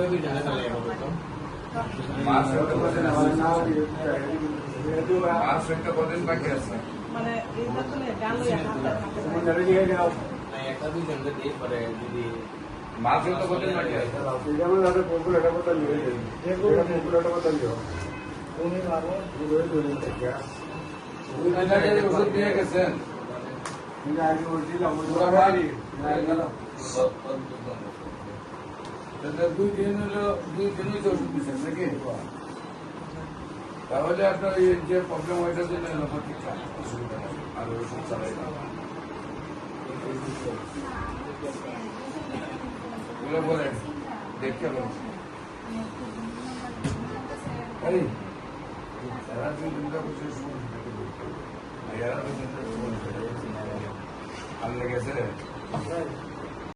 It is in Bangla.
দুই তো মাস একটা কদিন একটা কদিন বাকি আছে মানে তো একটা দুই দিয়ে পরে যদি মাস একটা কদিন বাকি আছে ওষুধ দিয়ে গেছেন দুই দিন হলো দুই দিন হইতে ওষুধ দিচ্ছেন নাকি তাহলে আপনার এই যে প্রবলেম ওইটার জন্য লোপাথিক অসুবিধা নেই আর ওষুধ চালাই না এগুলো বলেন দেখতে বলছি আর লেগেছে।